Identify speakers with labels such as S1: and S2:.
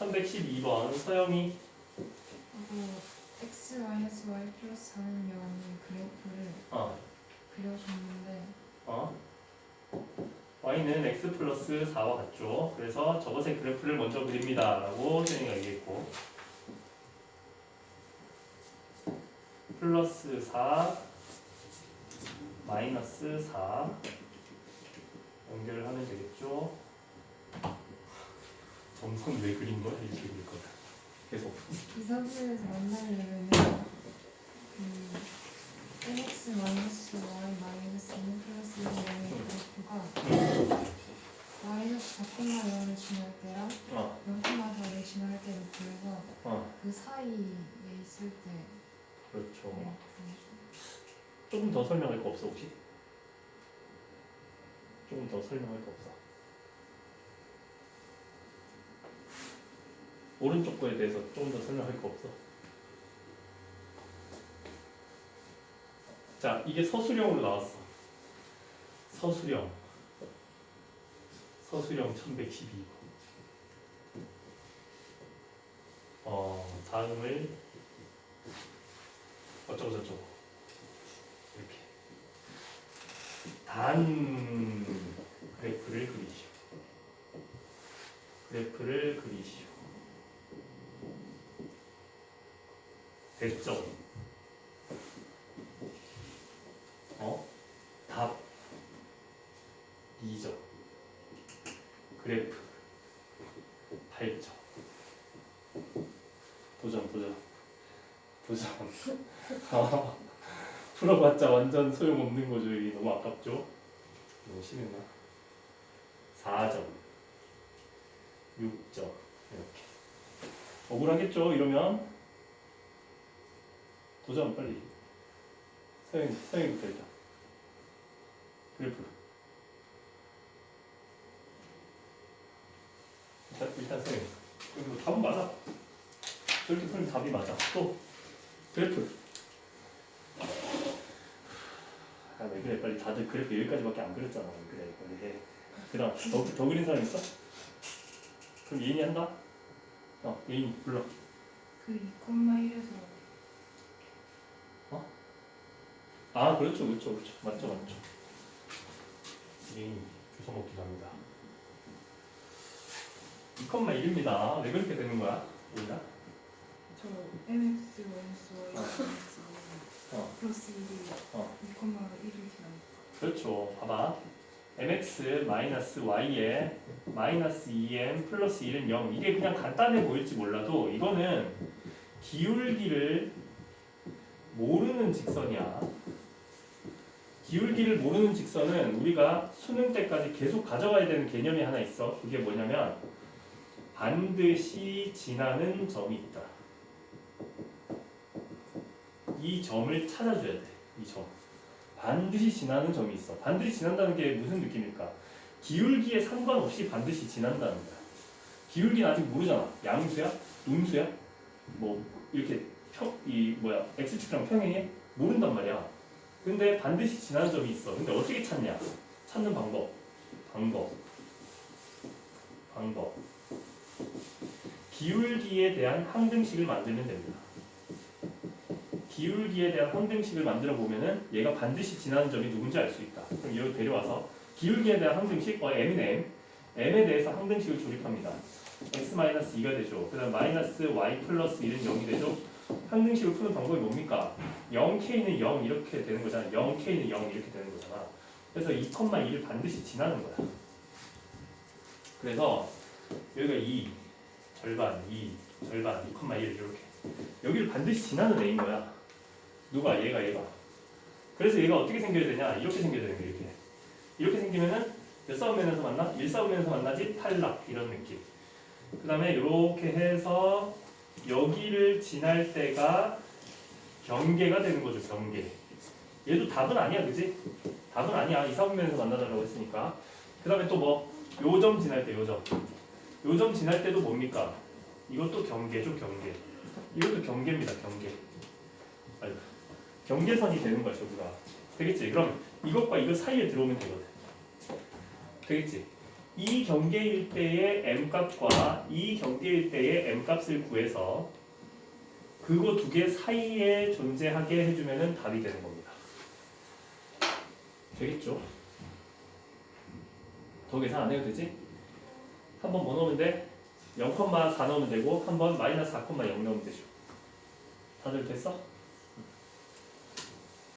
S1: 1112번 서영이
S2: 그리고 x 마이너스 y 플러스 4는 0의 그래프를
S1: 어,
S2: 그려줬는데
S1: 어. y는 x 플러스 4와 같죠. 그래서 저것의 그래프를 먼저 그립니다. 라고 선생님가 얘기했고 플러스 4 마이너스 4 연결을 하면 되겠죠. 점선 왜 그린 거야? 이렇게 그릴 거야. 계속.
S2: 이 사진에서 만나려면 그 mx 마이너스 y 마이너스 2 플러스 1의 그래프가 마이너스 4,0을 지날 때랑
S1: 어,
S2: 0,4를 지날 때를 구해서
S1: 어,
S2: 그 사이에 있을 때
S1: 그렇죠.
S2: 그래프
S1: 조금 더 설명할 거 없어 혹시? 조금 더 설명할 거 없어. 오른쪽 거에 대해서 조금 더 설명할 거 없어. 자, 이게 서술형으로 나왔어. 서술형. 서술형 1112번. 어, 다음을 어쩌고 저쩌고. 이렇게 단 그래프를 그리시오. 그래프를 그리시오. 됐죠? 어? 답 2점. 그래프 8점. 도전 도전 도전. 아. 풀어봤자 완전 소용없는 거죠. 이게 너무 아깝죠? 너무 심했나? 4점, 6점 이렇게 억울하겠죠? 이러면 도전 빨리. 서영 서영이부터 일단 그래프. 일단 일단 서영 그리고 답은 맞아. 저렇게 풀면 답이 맞아. 또 그래프. 아 왜 그래? 빨리 다들 그래프 여기까지밖에 안 그렸잖아. 왜 그래? 빨리 해. 그 다음 더, 더 그린 사람 있어? 그럼 예인이 한다? 어 예인이 불러.
S2: 그 2,1에서
S1: 아 그렇죠 그렇죠 그렇죠. 맞죠 맞죠. 예인이 주워 먹기도 합니다. 2,1입니다. 왜 그렇게 되는 거야 예인아?
S2: 저 mx 마이너스 y 마이너스
S1: 어.
S2: 플러스 1이
S1: 어.
S2: 2,1을 지나니까
S1: 그렇죠. 봐봐. Mx 마이너스 y에 마이너스 2m 플러스 1은 0 이게 그냥 간단해 보일지 몰라도 이거는 기울기를 모르는 직선이야 기울기를 모르는 직선은 우리가 수능 때까지 계속 가져가야 되는 개념이 하나 있어 그게 뭐냐면 반드시 지나는 점이 있다 이 점을 찾아줘야 돼 이 점 반드시 지나는 점이 있어. 반드시 지난다는 게 무슨 느낌일까? 기울기에 상관없이 반드시 지난다는 거야. 기울기는 아직 모르잖아. 양수야? 음수야? 뭐 이렇게 평, 이 뭐야 x축이랑 평행해? 모른단 말이야. 근데 반드시 지나는 점이 있어. 근데 어떻게 찾냐? 찾는 방법. 방법. 방법. 기울기에 대한 항등식을 만들면 됩니다. 기울기에 대한 항등식을 만들어 보면은 얘가 반드시 지나는 점이 누군지 알 수 있다. 그럼 여기 데려와서 기울기에 대한 항등식, 어, m은 m, m에 대해서 항등식을 조립합니다. x 마이너스 2가 되죠. 그 다음 마이너스 y 플러스 1은 0이 되죠. 항등식을 푸는 방법이 뭡니까? 0k는 0 이렇게 되는 거잖아. 0k는 0 이렇게 되는 거잖아. 그래서 2,2를 반드시 지나는 거야. 그래서 여기가 2, 절반, 2, 절반, 2,1 이렇게 여기를 반드시 지나는 애인 거야. 누가 얘가 얘가. 그래서 얘가 어떻게 생겨야 되냐? 이렇게 생겨야 되는 거야. 이렇게. 이렇게 생기면은 몇 싸움면에서 만나? 1 싸움면에서 만나지? 탈락 이런 느낌. 그 다음에 이렇게 해서 여기를 지날 때가 경계가 되는 거죠. 경계. 얘도 답은 아니야, 그지? 답은 아니야. 이 싸움면에서 만나달라고 했으니까. 그 다음에 또 뭐? 요점 지날 때 요점. 요점 지날 때도 뭡니까? 이것도 경계죠, 경계. 이것도 경계입니다, 경계. 아이고. 경계선이 되는 거야, 저기가. 되겠지? 그럼 이것과 이거 사이에 들어오면 되거든. 되겠지? 이 경계일 때의 m 값과 이 경계일 때의 m 값을 구해서 그거 두 개 사이에 존재하게 해주면은 답이 되는 겁니다. 되겠죠? 더 계산 안 해도 되지? 한번 뭐 넣으면 돼? 0,4 넣으면 되고 한 번 마이너스 4,0 넣으면 되죠. 다들 됐어?